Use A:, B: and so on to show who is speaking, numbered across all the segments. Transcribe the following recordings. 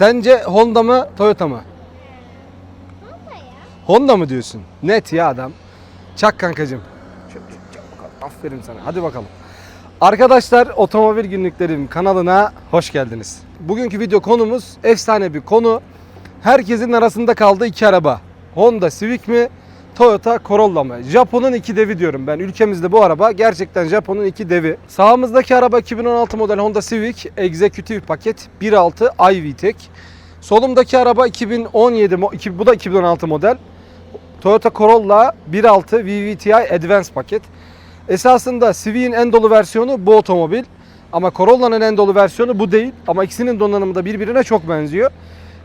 A: Sence Honda mı Toyota mı?
B: Honda ya.
A: Honda mı diyorsun? Net ya adam. Çak kankacım. Çak, çak, çak bakalım. Aferin sana. Hadi bakalım. Arkadaşlar Otomobil Günlüklerim kanalına hoş geldiniz. Bugünkü video konumuz efsane bir konu. Herkesin arasında kaldığı iki araba. Honda Civic mi? Toyota Corolla mı? Japon'un iki devi diyorum ben. Ülkemizde bu araba gerçekten Japon'un iki devi. Sağımızdaki araba 2016 model Honda Civic Executive paket 1.6 iVTEC. Solumdaki araba 2017 mo- iki- bu da 2016 model. Toyota Corolla 1.6 VVTi Advance paket. Esasında Civic'in en dolu versiyonu bu otomobil. Ama Corolla'nın en dolu versiyonu bu değil. Ama ikisinin donanımı da birbirine çok benziyor.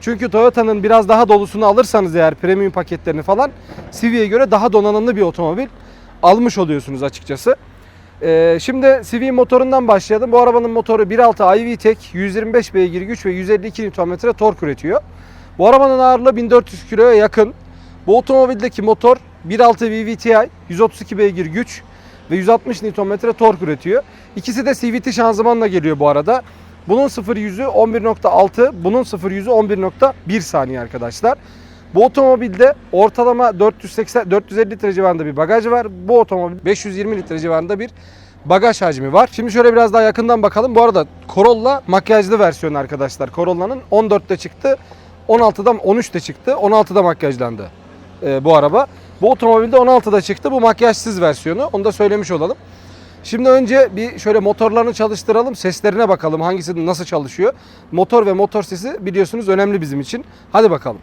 A: Çünkü Toyota'nın biraz daha dolusunu alırsanız eğer premium paketlerini falan Civic'e göre daha donanımlı bir otomobil almış oluyorsunuz açıkçası. Ee, şimdi Civic motorundan başlayalım. Bu arabanın motoru 1.6 iVTEC 125 beygir güç ve 152 Nm tork üretiyor. Bu arabanın ağırlığı 1400 kiloya yakın. Bu otomobildeki motor 1.6 VVTi 132 beygir güç ve 160 Nm tork üretiyor. İkisi de CVT şanzımanla geliyor bu arada. Bunun 0 yüzü 11.6, bunun 0 yüzü 11.1 saniye arkadaşlar. Bu otomobilde ortalama 480 450 litre civarında bir bagaj var. Bu otomobil 520 litre civarında bir bagaj hacmi var. Şimdi şöyle biraz daha yakından bakalım. Bu arada Corolla makyajlı versiyonu arkadaşlar. Corolla'nın 14'te çıktı. 16'da 13'te çıktı. 16'da makyajlandı e, bu araba. Bu otomobilde 16'da çıktı. Bu makyajsız versiyonu. Onu da söylemiş olalım. Şimdi önce bir şöyle motorlarını çalıştıralım. Seslerine bakalım. Hangisi nasıl çalışıyor. Motor ve motor sesi biliyorsunuz önemli bizim için. Hadi bakalım.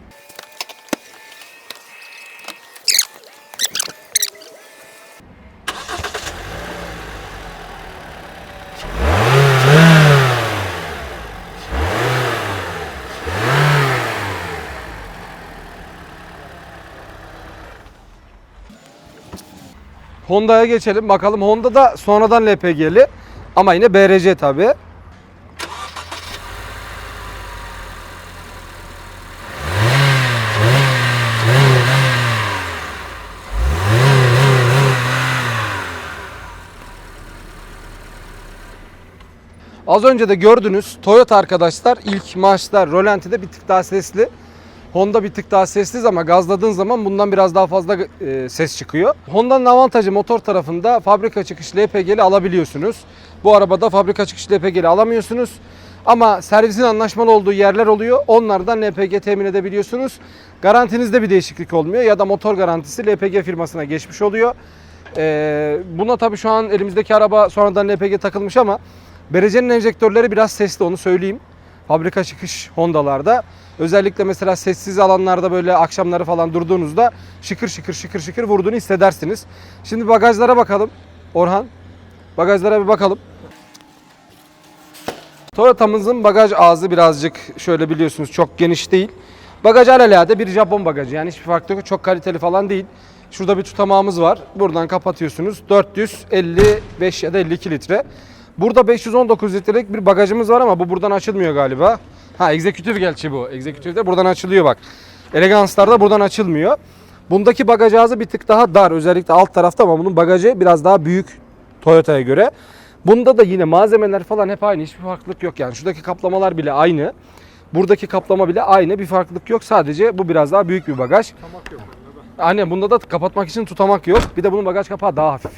A: Honda'ya geçelim. Bakalım Honda da sonradan LPG'li ama yine BRC tabi. Az önce de gördünüz Toyota arkadaşlar ilk marşlar Rolanti'de bir tık daha sesli. Honda bir tık daha sessiz ama gazladığın zaman bundan biraz daha fazla e, ses çıkıyor. Honda'nın avantajı motor tarafında fabrika çıkış LPG'li alabiliyorsunuz. Bu arabada fabrika çıkış LPG'li alamıyorsunuz. Ama servisin anlaşmalı olduğu yerler oluyor. Onlardan LPG temin edebiliyorsunuz. Garantinizde bir değişiklik olmuyor ya da motor garantisi LPG firmasına geçmiş oluyor. Ee, buna tabii şu an elimizdeki araba sonradan LPG takılmış ama Berece'nin enjektörleri biraz sesli onu söyleyeyim. Fabrika çıkış Honda'larda. Özellikle mesela sessiz alanlarda böyle akşamları falan durduğunuzda şıkır şıkır şıkır şıkır vurduğunu hissedersiniz. Şimdi bagajlara bakalım. Orhan, bagajlara bir bakalım. Toyota'mızın bagaj ağzı birazcık şöyle biliyorsunuz çok geniş değil. Bagaj alelade bir Japon bagajı yani hiçbir farkı yok. Çok kaliteli falan değil. Şurada bir tutamağımız var. Buradan kapatıyorsunuz. 455 ya da 52 litre. Burada 519 litrelik bir bagajımız var ama bu buradan açılmıyor galiba. Ha egzekütif gerçi bu. Egzekütif de buradan açılıyor bak. Eleganslarda buradan açılmıyor. Bundaki bagaj ağzı bir tık daha dar özellikle alt tarafta ama bunun bagajı biraz daha büyük Toyota'ya göre. Bunda da yine malzemeler falan hep aynı. Hiçbir farklılık yok yani. Şuradaki kaplamalar bile aynı. Buradaki kaplama bile aynı. Bir farklılık yok. Sadece bu biraz daha büyük bir bagaj.
C: Tutamak yok.
A: Aynen bunda da kapatmak için tutamak yok. Bir de bunun bagaj kapağı daha hafif.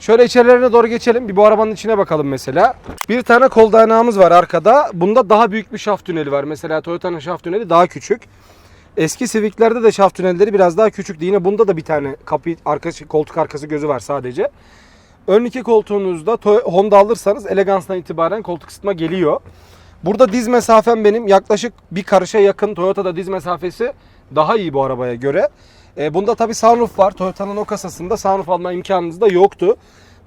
A: Şöyle içerilerine doğru geçelim. Bir bu arabanın içine bakalım mesela. Bir tane kol dayanağımız var arkada. Bunda daha büyük bir şaft tüneli var. Mesela Toyota'nın şaft tüneli daha küçük. Eski Civic'lerde de şaft tünelleri biraz daha küçüktü. Yine bunda da bir tane kapı arkası koltuk arkası gözü var sadece. Ön iki koltuğunuzda Honda alırsanız eleganstan itibaren koltuk ısıtma geliyor. Burada diz mesafem benim yaklaşık bir karışa yakın. Toyota'da diz mesafesi daha iyi bu arabaya göre. E, bunda tabi sunroof var. Toyota'nın o kasasında sunroof alma imkanınız da yoktu.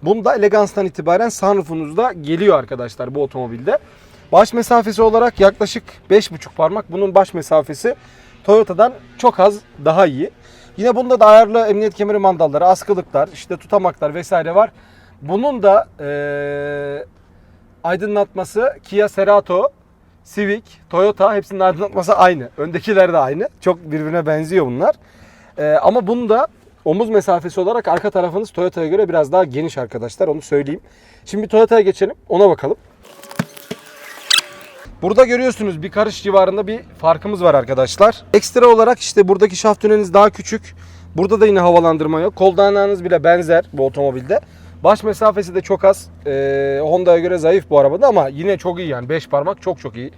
A: Bunda eleganstan itibaren sunroofunuz da geliyor arkadaşlar bu otomobilde. Baş mesafesi olarak yaklaşık 5,5 parmak. Bunun baş mesafesi Toyota'dan çok az daha iyi. Yine bunda da ayarlı emniyet kemeri mandalları, askılıklar, işte tutamaklar vesaire var. Bunun da eee, aydınlatması Kia Cerato, Civic, Toyota hepsinin aydınlatması aynı. Öndekiler de aynı. Çok birbirine benziyor bunlar. Ee, ama bunda omuz mesafesi olarak arka tarafınız Toyota'ya göre biraz daha geniş arkadaşlar onu söyleyeyim. Şimdi Toyota'ya geçelim ona bakalım. Burada görüyorsunuz bir karış civarında bir farkımız var arkadaşlar. Ekstra olarak işte buradaki şaft tüneliniz daha küçük. Burada da yine havalandırma yok. Kol dayanağınız bile benzer bu otomobilde. Baş mesafesi de çok az. Ee, Honda'ya göre zayıf bu arabada ama yine çok iyi yani. 5 parmak çok çok iyi.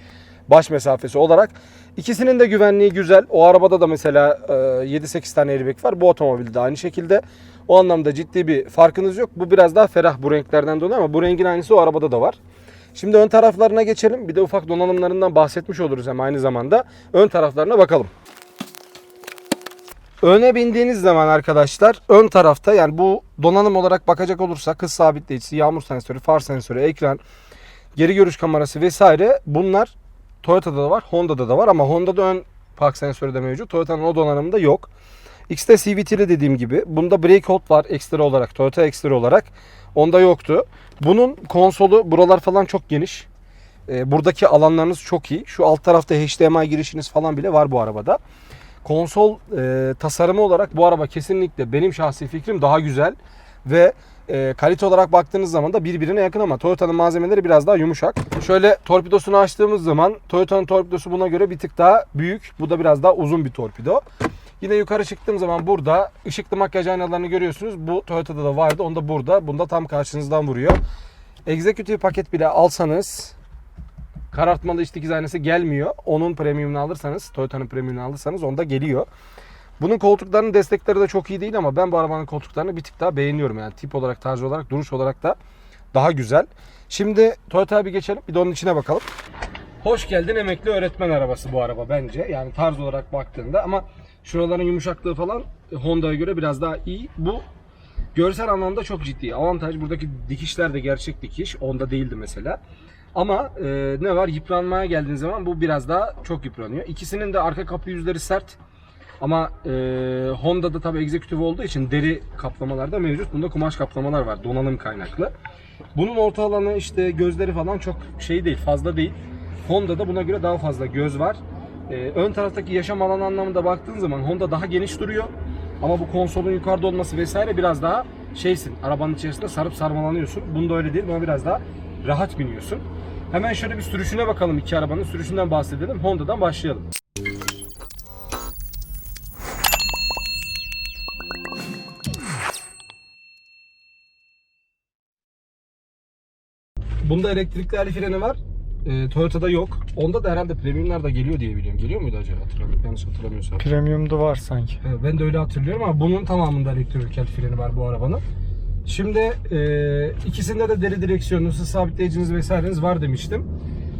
A: Baş mesafesi olarak. İkisinin de güvenliği güzel. O arabada da mesela e, 7-8 tane airbag var. Bu otomobilde de aynı şekilde. O anlamda ciddi bir farkınız yok. Bu biraz daha ferah bu renklerden dolayı ama bu rengin aynısı o arabada da var. Şimdi ön taraflarına geçelim. Bir de ufak donanımlarından bahsetmiş oluruz hem aynı zamanda. Ön taraflarına bakalım. Öne bindiğiniz zaman arkadaşlar ön tarafta yani bu donanım olarak bakacak olursak hız sabitleyicisi, yağmur sensörü, far sensörü, ekran, geri görüş kamerası vesaire bunlar Toyota'da da var, Honda'da da var ama Honda'da ön park sensörü de mevcut. Toyota'nın o donanımında yok. X'te CVT'li dediğim gibi. Bunda brake hold var ekstra olarak. Toyota ekstra olarak. Onda yoktu. Bunun konsolu buralar falan çok geniş. Ee, buradaki alanlarınız çok iyi. Şu alt tarafta HDMI girişiniz falan bile var bu arabada. Konsol e, tasarımı olarak bu araba kesinlikle benim şahsi fikrim daha güzel ve e, kalite olarak baktığınız zaman da birbirine yakın ama Toyota'nın malzemeleri biraz daha yumuşak. Şöyle torpidosunu açtığımız zaman Toyota'nın torpidosu buna göre bir tık daha büyük. Bu da biraz daha uzun bir torpido. Yine yukarı çıktığım zaman burada ışıklı makyaj aynalarını görüyorsunuz. Bu Toyota'da da vardı. Onda burada. Bunda tam karşınızdan vuruyor. Executive paket bile alsanız karartmalı iç dikiz aynası gelmiyor. Onun premiumunu alırsanız, Toyota'nın premiumunu alırsanız onda geliyor. Bunun koltuklarının destekleri de çok iyi değil ama ben bu arabanın koltuklarını bir tık daha beğeniyorum. Yani tip olarak, tarz olarak, duruş olarak da daha güzel. Şimdi Toyota'ya bir geçelim. Bir de onun içine bakalım. Hoş geldin emekli öğretmen arabası bu araba bence. Yani tarz olarak baktığında ama şuraların yumuşaklığı falan Honda'ya göre biraz daha iyi. Bu görsel anlamda çok ciddi. Avantaj buradaki dikişler de gerçek dikiş. Onda değildi mesela. Ama e, ne var yıpranmaya geldiğin zaman bu biraz daha çok yıpranıyor. İkisinin de arka kapı yüzleri sert. Ama e, Honda'da tabii egzekütif olduğu için deri kaplamalar da mevcut. Bunda kumaş kaplamalar var donanım kaynaklı. Bunun orta alanı işte gözleri falan çok şey değil fazla değil. Honda'da buna göre daha fazla göz var. E, ön taraftaki yaşam alanı anlamında baktığın zaman Honda daha geniş duruyor. Ama bu konsolun yukarıda olması vesaire biraz daha şeysin. Arabanın içerisinde sarıp sarmalanıyorsun. Bunda öyle değil. Buna biraz daha rahat biniyorsun. Hemen şöyle bir sürüşüne bakalım iki arabanın. Sürüşünden bahsedelim. Honda'dan başlayalım. Bunda elektrikli el freni var. Ee, Toyota'da yok. Onda da herhalde premiumlar da geliyor diye biliyorum. Geliyor muydu acaba? Hatırlamıyorum. Yanlış hatırlamıyorsam.
C: Premium'da var sanki.
A: Evet, ben de öyle hatırlıyorum ama bunun tamamında elektrikli el freni var bu arabanın. Şimdi e, ikisinde de deri direksiyonu, sabitleyiciniz vesaireniz var demiştim.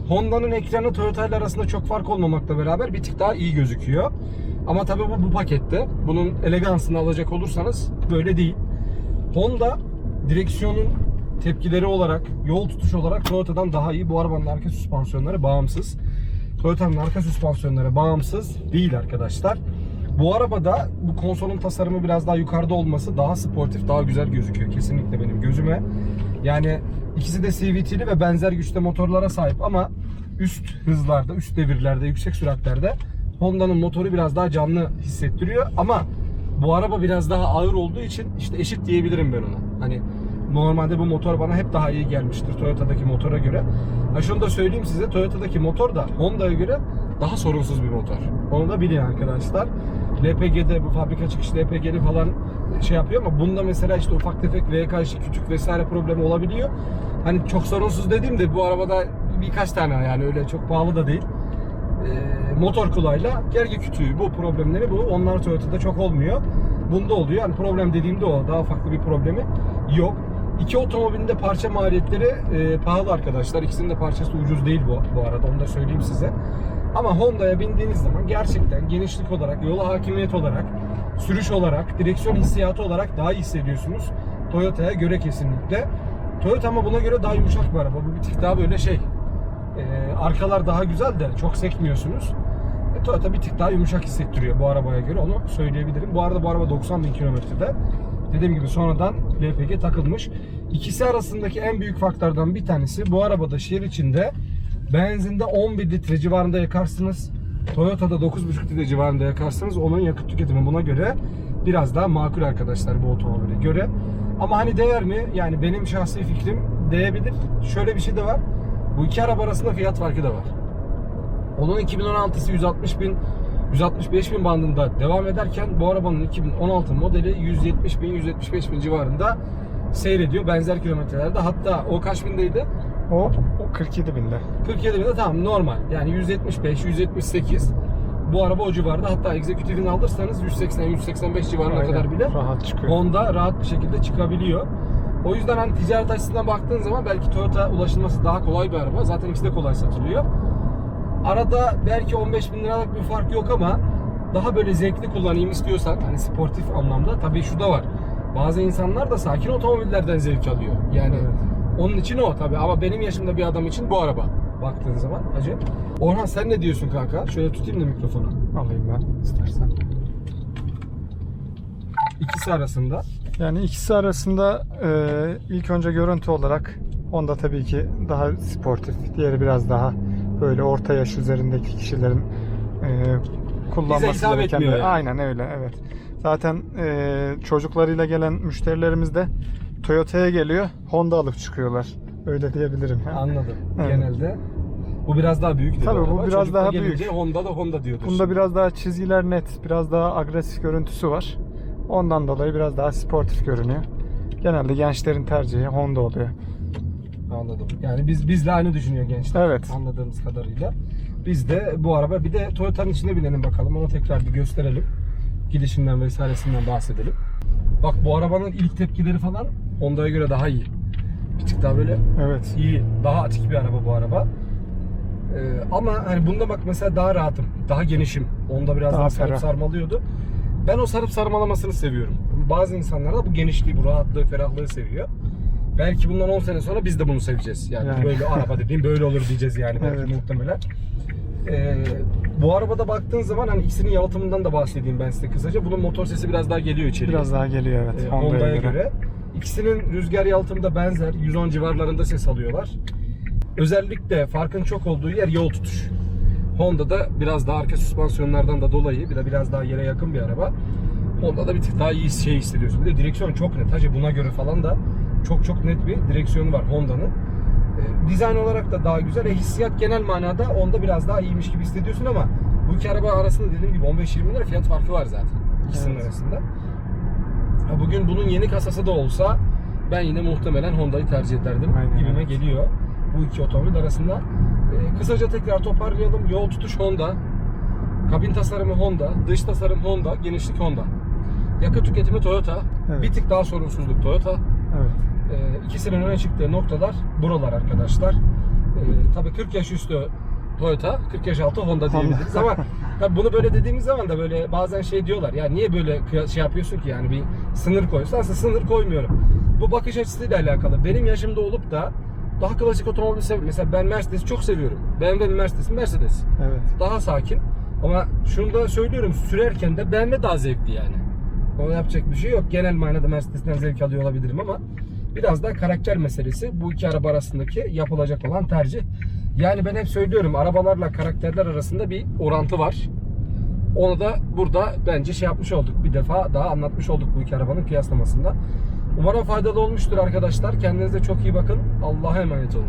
A: Honda'nın ekranı Toyota ile arasında çok fark olmamakla beraber bir tık daha iyi gözüküyor. Ama tabii bu bu pakette. Bunun elegansını alacak olursanız böyle değil. Honda direksiyonun tepkileri olarak, yol tutuşu olarak Toyota'dan daha iyi. Bu arabanın arka süspansiyonları bağımsız. Toyota'nın arka süspansiyonları bağımsız değil arkadaşlar. Bu arabada bu konsolun tasarımı biraz daha yukarıda olması daha sportif, daha güzel gözüküyor kesinlikle benim gözüme. Yani ikisi de CVT'li ve benzer güçte motorlara sahip ama üst hızlarda, üst devirlerde, yüksek süratlerde Honda'nın motoru biraz daha canlı hissettiriyor ama bu araba biraz daha ağır olduğu için işte eşit diyebilirim ben ona. Hani normalde bu motor bana hep daha iyi gelmiştir Toyota'daki motora göre. Ha şunu da söyleyeyim size Toyota'daki motor da Honda'ya göre daha sorunsuz bir motor. Onu da bilin arkadaşlar. LPG'de bu fabrika çıkış LPG'li falan şey yapıyor ama bunda mesela işte ufak tefek VK işi küçük vesaire problemi olabiliyor. Hani çok sorunsuz dediğimde bu arabada birkaç tane yani öyle çok pahalı da değil. Ee, motor kulağıyla gergi kütüğü bu problemleri bu. Onlar Toyota'da çok olmuyor. Bunda oluyor. Yani problem dediğimde o. Daha farklı bir problemi yok. İki otomobilin de parça maliyetleri e, pahalı arkadaşlar. İkisinin de parçası ucuz değil bu, bu arada. Onu da söyleyeyim size. Ama Honda'ya bindiğiniz zaman gerçekten genişlik olarak, yola hakimiyet olarak, sürüş olarak, direksiyon hissiyatı olarak daha iyi hissediyorsunuz. Toyota'ya göre kesinlikle. Toyota ama buna göre daha yumuşak bir araba. Bu bir tık daha böyle şey. e, arkalar daha güzel de çok sekmiyorsunuz. E, Toyota bir tık daha yumuşak hissettiriyor bu arabaya göre onu söyleyebilirim. Bu arada bu araba 90 bin kilometrede. Dediğim gibi sonradan LPG takılmış. İkisi arasındaki en büyük faktörden bir tanesi bu arabada şehir içinde benzinde 11 litre civarında yakarsınız. Toyota'da 9,5 litre civarında yakarsınız. Onun yakıt tüketimi buna göre biraz daha makul arkadaşlar bu otomobile göre. Ama hani değer mi? Yani benim şahsi fikrim değebilir. Şöyle bir şey de var. Bu iki araba arasında fiyat farkı da var. Onun 2016'sı 160 bin 165 bin bandında devam ederken bu arabanın 2016 modeli 170 bin 175 bin civarında seyrediyor benzer kilometrelerde. Hatta o kaç bindeydi?
C: O, o 47 binde.
A: 47 binde tamam normal. Yani 175, 178 bu araba o civarda. Hatta executive'ini alırsanız 180, 185 civarına
C: Aynen,
A: kadar bile
C: rahat çıkıyor.
A: Honda rahat bir şekilde çıkabiliyor. O yüzden hani ticaret açısından baktığın zaman belki Toyota ulaşılması daha kolay bir araba. Zaten ikisi de kolay satılıyor. Arada belki 15 bin liralık bir fark yok ama daha böyle zevkli kullanayım istiyorsan hani sportif anlamda tabii şu da var. Bazı insanlar da sakin otomobillerden zevk alıyor. Yani
C: Evet.
A: onun için o tabii ama benim yaşımda bir adam için bu araba baktığın zaman hacı. Orhan sen ne diyorsun kanka? Şöyle tutayım da mikrofonu.
C: Alayım ben istersen.
A: İkisi arasında.
C: Yani ikisi arasında e, ilk önce görüntü olarak Honda tabii ki daha sportif. Diğeri biraz daha böyle orta yaş üzerindeki kişilerin e, kullanması gereken bir-
A: yani.
C: Aynen öyle evet. Zaten e, çocuklarıyla gelen müşterilerimiz de Toyota'ya geliyor. Honda alıp çıkıyorlar. Öyle diyebilirim. ya.
A: Anladım.
C: Evet.
A: Genelde. Bu biraz daha büyük. dedi
C: Tabii bu
A: araba.
C: biraz
A: Çocuk da
C: daha büyük.
A: Honda da Honda diyordur.
C: Bunda biraz daha çizgiler net, biraz daha agresif görüntüsü var. Ondan dolayı biraz daha sportif görünüyor. Genelde gençlerin tercihi Honda oluyor.
A: Anladım. Yani biz bizle aynı düşünüyor gençler.
C: Evet.
A: Anladığımız kadarıyla. Biz de bu araba bir de Toyota'nın içine binelim bakalım. Onu tekrar bir gösterelim. Gidişinden vesairesinden bahsedelim. Bak bu arabanın ilk tepkileri falan Honda'ya göre daha iyi. Bir tık daha böyle
C: Evet.
A: iyi, daha atik bir araba bu araba. Ee, ama hani bunda bak mesela daha rahatım, daha genişim. Onda biraz daha,
C: Daha
A: sarıp
C: ferah.
A: sarmalıyordu. Ben o sarıp sarmalamasını seviyorum. Bazı insanlar da bu genişliği, bu rahatlığı, ferahlığı seviyor. Belki bundan 10 sene sonra biz de bunu seveceğiz. Yani,
C: Yani.
A: böyle araba dediğim böyle olur diyeceğiz yani belki
C: Evet.
A: muhtemelen. Ee, bu arabada baktığın zaman hani ikisinin yalıtımından da bahsedeyim ben size kısaca. Bunun motor sesi biraz daha geliyor içeriye.
C: Biraz daha geliyor evet
A: Ee,
C: Honda'ya,
A: Honda'ya
C: göre.
A: göre. İkisinin rüzgar yalıtımı da benzer. 110 civarlarında ses alıyorlar. Özellikle farkın çok olduğu yer yol tutuş. Honda'da biraz daha arka süspansiyonlardan da dolayı bir de biraz daha yere yakın bir araba. Honda'da bir tık daha iyi şey hissediyorsun. Bir de direksiyon çok net. Hacı buna göre falan da çok çok net bir direksiyonu var Honda'nın. Ee, dizayn olarak da daha güzel. E, hissiyat genel manada onda biraz daha iyiymiş gibi hissediyorsun ama bu iki araba arasında dediğim gibi 15-20 lira fiyat farkı var zaten ikisinin
C: Evet.
A: arasında. Ha, bugün bunun yeni kasası da olsa ben yine muhtemelen Honda'yı tercih ederdim
C: Aynen,
A: gibime
C: evet.
A: geliyor bu iki otomobil arasında. Ee, kısaca tekrar toparlayalım. Yol tutuş Honda, kabin tasarımı Honda, dış tasarım Honda, genişlik Honda. Yakıt tüketimi Toyota,
C: Evet.
A: bir tık daha sorunsuzluk Toyota.
C: Evet.
A: Ee, ikisinin öne çıktığı noktalar buralar arkadaşlar. Ee, tabii 40 yaş üstü Toyota, 40 yaş altı Honda diyebiliriz ama tabii bunu böyle dediğimiz zaman da böyle bazen şey diyorlar ya niye böyle şey yapıyorsun ki yani bir sınır koyuyorsun. Aslında sınır koymuyorum. Bu bakış açısıyla alakalı. Benim yaşımda olup da daha klasik otomobil sev Mesela ben Mercedes'i çok seviyorum. BMW'nin Mercedes'i Mercedes.
C: Evet.
A: Daha sakin. Ama şunu da söylüyorum sürerken de BMW daha zevkli yani. Ona yapacak bir şey yok. Genel manada Mercedes'ten zevk alıyor olabilirim ama biraz daha karakter meselesi. Bu iki araba arasındaki yapılacak olan tercih. Yani ben hep söylüyorum arabalarla karakterler arasında bir orantı var. Onu da burada bence şey yapmış olduk. Bir defa daha anlatmış olduk bu iki arabanın kıyaslamasında. Umarım faydalı olmuştur arkadaşlar. Kendinize çok iyi bakın. Allah'a emanet olun.